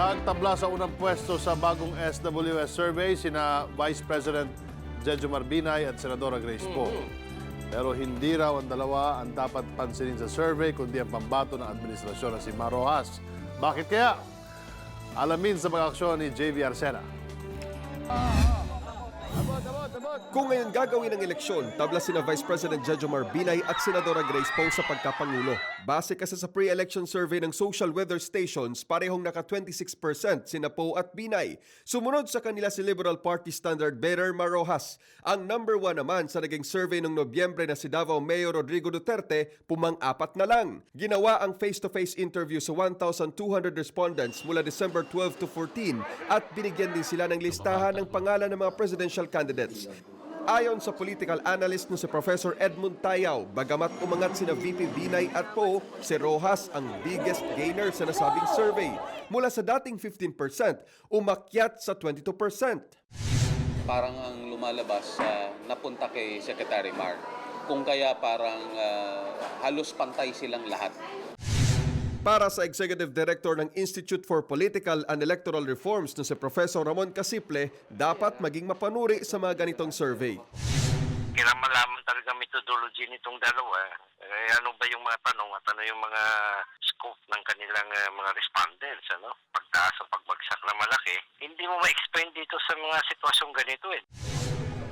Nagtabla sa unang pwesto sa bagong SWS survey sina Vice President Jejo Marbinay at Senadora Grace Poe. Pero hindi raw ang dalawa ang dapat pansinin sa survey kundi ang pambato ng administrasyon na si Marojas. Bakit kaya? Alamin sa pag-aksyon ni JV Arsena. Kung ngayon gagawin ang eleksyon, tabla sina Vice President Jojo Marbinay at Senadora Grace Poe sa pagkapangulo. Base kasi sa pre-election survey ng social weather stations, parehong naka 26% sina Poe at Binay. Sumunod sa kanila si Liberal Party standard bearer Marojas. Ang number one naman sa naging survey noong Nobyembre na si Davao Mayor Rodrigo Duterte, pumang-apat na lang. Ginawa ang face-to-face interview sa 1,200 respondents mula December 12 to 14 at binigyan din sila ng listahan ng pangalan ng mga presidential candidates. Ayon sa political analyst na si Professor Edmund Tayaw, bagamat umangat sina VP Binay at Poe, si Rojas ang biggest gainer sa nasabing survey. Mula sa dating 15%, umakyat sa 22%. parang ang lumalabas sa napunta kay Secretary Mar. Kung kaya parang ah, halos pantay silang lahat. Para sa Executive Director ng Institute for Political and Electoral Reforms na si Professor Ramon Casiple, dapat maging mapanuri sa mga ganitong survey. kailangan malaman talaga methodology nitong dalawa. Eh, ano ba yung mga tanong at ano yung mga scope ng kanilang eh, mga respondents, ano? Pagtaas o pagbagsak na malaki, hindi mo ma-explain dito sa mga sitwasyong ganito eh.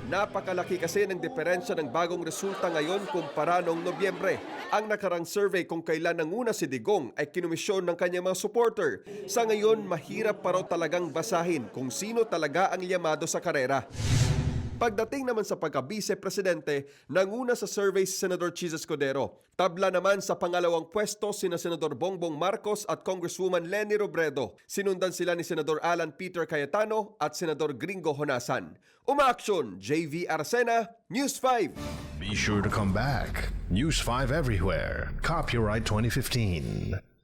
Napakalaki kasi ng diferensya ng bagong resulta ngayon kumpara noong Nobyembre. Ang nakarang survey kung kailan nanguna si Digong ay kinumisyon ng kanyang mga supporter. Sa ngayon, mahirap pa raw talagang basahin kung sino talaga ang llamado sa karera. Pagdating naman sa pagka-vice-presidente, nanguna sa survey si Senador Chis Escudero. Tabla naman sa pangalawang pwesto sina Senador Bongbong Marcos at Congresswoman Lenny Robredo. Sinundan sila ni Senador Alan Peter Cayetano at Senador Gringo Honasan. Umaaksyon, JV Arcena, News 5. Be sure to come back. News 5 everywhere. Copyright 2015.